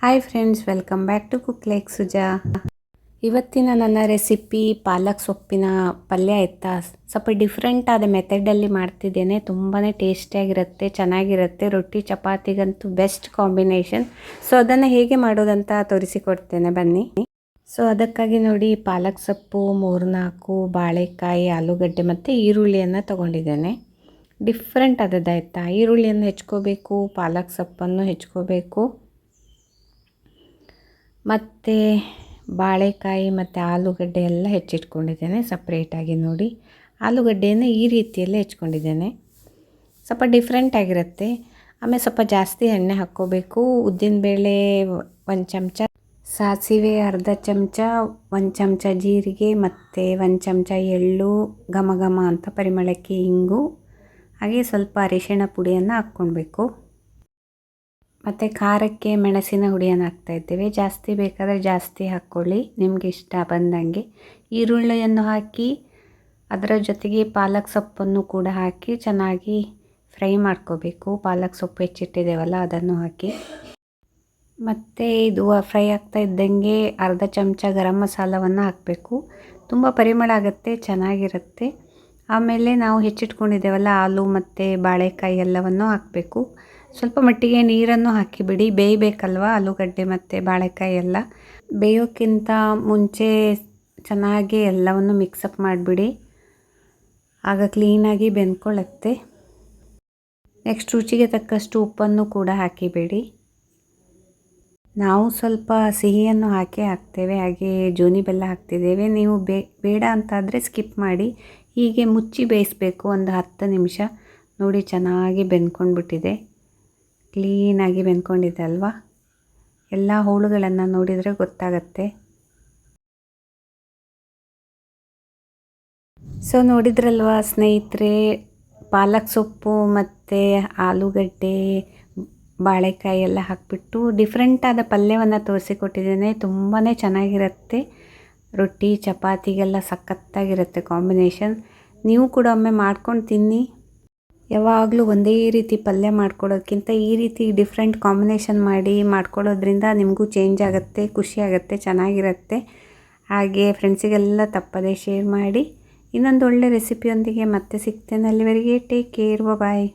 Hi friends welcome back to cook like Suja ಇವತ್ತಿನ ನನ್ನ recipe ಪಾಲಕ್ ಸೊಪ್ಪಿನ ಪಲ್ಯ ಇತ್ತಾ ಸ್ವಲ್ಪ ಡಿಫ್ರೆಂಟ್ ಆದ ಮೆಥಡಲ್ಲಿ ಮಾಡ್ತಿದ್ದೇನೆ. ತುಂಬಾ ಟೇಸ್ಟಿಯಾಗಿರುತ್ತೆ ಚೆನ್ನಾಗಿರುತ್ತೆ. ರೊಟ್ಟಿ, ಚಪಾತಿಗಂತೂ ಬೆಸ್ಟ್ ಕಾಂಬಿನೇಷನ್ ಸೊ ಅದನ್ನು ಹೇಗೆ ಮಾಡೋದಂತ ತೋರಿಸಿಕೊಡ್ತೇನೆ, ಬನ್ನಿ. ಸೊ ಅದಕ್ಕಾಗಿ ನೋಡಿ ಪಾಲಕ್ ಸೊಪ್ಪು, ಮೂರ್ನಾಲ್ಕು, ಬಾಳೆಕಾಯಿ, ಆಲೂಗಡ್ಡೆ ಮತ್ತು ಈರುಳ್ಳಿಯನ್ನು ತೊಗೊಂಡಿದ್ದೇನೆ. ಡಿಫ್ರೆಂಟ್ ಆದದ್ದಾಯ್ತಾ? ಈರುಳ್ಳಿಯನ್ನು ಹೆಚ್ಕೋಬೇಕು, ಪಾಲಕ್ ಸೊಪ್ಪನ್ನು ಹೆಚ್ಕೋಬೇಕು. ಮತ್ತು ಬಾಳೆಕಾಯಿ ಮತ್ತು ಆಲೂಗಡ್ಡೆ ಎಲ್ಲ ಹೆಚ್ಚಿಟ್ಕೊಂಡಿದ್ದೇನೆ ಸಪ್ರೇಟಾಗಿ ನೋಡಿ. ಆಲೂಗಡ್ಡೆಯನ್ನು ಈ ರೀತಿಯಲ್ಲೇ ಹೆಚ್ಕೊಂಡಿದ್ದೇನೆ. ಸ್ವಲ್ಪ ಡಿಫ್ರೆಂಟ್ ಆಗಿರುತ್ತೆ. ಆಮೇಲೆ ಸ್ವಲ್ಪ ಜಾಸ್ತಿ ಎಣ್ಣೆ ಹಾಕ್ಕೋಬೇಕು. ಉದ್ದಿನಬೇಳೆ ಒಂದು ಚಮಚ, ಸಾಸಿವೆ ಅರ್ಧ ಚಮಚ, ಒಂದು ಚಮಚ ಜೀರಿಗೆ ಮತ್ತು ಒಂದು ಚಮಚ ಎಳ್ಳು, ಘಮ ಘಮ ಅಂತ ಪರಿಮಳಕ್ಕೆ ಇಂಗು, ಹಾಗೆ ಸ್ವಲ್ಪ ಅರಿಶಿಣ ಪುಡಿಯನ್ನು ಹಾಕ್ಕೊಳ್ಬೇಕು. ಮತ್ತು ಖಾರಕ್ಕೆ ಮೆಣಸಿನ ಹುಡಿಯನ್ನು ಹಾಕ್ತಾ ಇದ್ದೇವೆ. ಜಾಸ್ತಿ ಬೇಕಾದರೆ ಜಾಸ್ತಿ ಹಾಕ್ಕೊಳ್ಳಿ. ನಿಮಗೆ ಇಷ್ಟ ಬಂದಂಗೆ ಈರುಳ್ಳಿಯನ್ನು ಹಾಕಿ, ಅದರ ಜೊತೆಗೆ ಪಾಲಕ್ ಸೊಪ್ಪನ್ನು ಕೂಡ ಹಾಕಿ ಚೆನ್ನಾಗಿ ಫ್ರೈ ಮಾಡ್ಕೋಬೇಕು. ಪಾಲಕ್ ಸೊಪ್ಪು ಹೆಚ್ಚಿಟ್ಟಿದ್ದೇವಲ್ಲ, ಅದನ್ನು ಹಾಕಿ. ಮತ್ತು ಇದು ಫ್ರೈ ಆಗ್ತಾ ಇದ್ದಂಗೆ ಅರ್ಧ ಚಮಚ ಗರಂ ಮಸಾಲವನ್ನು ಹಾಕಬೇಕು. ತುಂಬ ಪರಿಮಳ ಆಗುತ್ತೆ, ಚೆನ್ನಾಗಿರುತ್ತೆ. ಆಮೇಲೆ ನಾವು ಹೆಚ್ಚಿಟ್ಕೊಂಡಿದ್ದೇವಲ್ಲ ಹಾಲು ಮತ್ತು ಬಾಳೆಕಾಯಿ ಎಲ್ಲವನ್ನು ಹಾಕಬೇಕು. ಸ್ವಲ್ಪ ಮಟ್ಟಿಗೆ ನೀರನ್ನು ಹಾಕಿಬಿಡಿ. ಬೇಯಬೇಕಲ್ವ? ಆಲೂಗಡ್ಡೆ ಮತ್ತು ಬಾಳೆಕಾಯಿ ಎಲ್ಲ. ಬೇಯೋಕ್ಕಿಂತ ಮುಂಚೆ ಚೆನ್ನಾಗಿ ಎಲ್ಲವನ್ನು ಮಿಕ್ಸಪ್ ಮಾಡಿಬಿಡಿ. ಆಗ ಕ್ಲೀನಾಗಿ ಬೆಂದ್ಕೊಳ್ಳುತ್ತೆ. ನೆಕ್ಸ್ಟ್ ರುಚಿಗೆ ತಕ್ಕಷ್ಟು ಉಪ್ಪನ್ನು ಕೂಡ ಹಾಕಿಬೇಡಿ. ನಾವು ಸ್ವಲ್ಪ ಸಿಹಿಯನ್ನು ಹಾಕಿ ಹಾಕ್ತೇವೆ. ಹಾಗೆ ಜೋನಿ ಬೆಲ್ಲ ಹಾಕ್ತಿದ್ದೇವೆ. ನೀವು ಬೇ, ಬೇಡ ಅಂತಾದರೆ ಸ್ಕಿಪ್ ಮಾಡಿ. ಹೀಗೆ ಮುಚ್ಚಿ ಬೇಯಿಸಬೇಕು. ಒಂದು ಹತ್ತು ನಿಮಿಷ. ನೋಡಿ ಚೆನ್ನಾಗಿ ಬೆಂದ್ಕೊಂಡ್ಬಿಟ್ಟಿದೆ. ಕ್ಲೀನಾಗಿ ಬೆಂದ್ಕೊಂಡಿದೆ ಅಲ್ವಾ ಎಲ್ಲ ಹೋಳುಗಳನ್ನು ನೋಡಿದರೆ ಗೊತ್ತಾಗತ್ತೆ. ಸೊ ನೋಡಿದ್ರಲ್ವಾ ಸ್ನೇಹಿತರೆ, ಪಾಲಕ್ ಸೊಪ್ಪು ಮತ್ತು ಆಲೂಗಡ್ಡೆ, ಬಾಳೆಕಾಯಿ ಎಲ್ಲ ಹಾಕಿಬಿಟ್ಟು ಡಿಫ್ರೆಂಟಾದ ಪಲ್ಯವನ್ನು ತೋರಿಸಿಕೊಟ್ಟಿದ್ದೇನೆ. ತುಂಬಾ ಚೆನ್ನಾಗಿರುತ್ತೆ. ರೊಟ್ಟಿ, ಚಪಾತಿಗೆಲ್ಲ ಸಖತ್ತಾಗಿರುತ್ತೆ ಕಾಂಬಿನೇಷನ್. ನೀವು ಕೂಡ ಒಮ್ಮೆ ಮಾಡ್ಕೊಂಡು ತಿನ್ನಿ. ಯಾವಾಗಲೂ ಒಂದೇ ರೀತಿ ಪಲ್ಯ ಮಾಡ್ಕೊಳ್ಳೋದಕ್ಕಿಂತ ಈ ರೀತಿ ಡಿಫ್ರೆಂಟ್ ಕಾಂಬಿನೇಷನ್ ಮಾಡಿ ಮಾಡ್ಕೊಳ್ಳೋದ್ರಿಂದ ನಿಮಗೂ ಚೇಂಜ್ ಆಗುತ್ತೆ, ಖುಷಿ ಆಗುತ್ತೆ, ಚೆನ್ನಾಗಿರುತ್ತೆ. ಹಾಗೆ ಫ್ರೆಂಡ್ಸಿಗೆಲ್ಲ ತಪ್ಪದೇ ಶೇರ್ ಮಾಡಿ ಇನ್ನೊಂದು ಒಳ್ಳೆ ರೆಸಿಪಿಯೊಂದಿಗೆ ಮತ್ತೆ ಸಿಗ್ತೇನೆ. ಅಲ್ಲಿವರೆಗೆ ಟೇಕ್ ಕೇರ್ ಬಾಯ್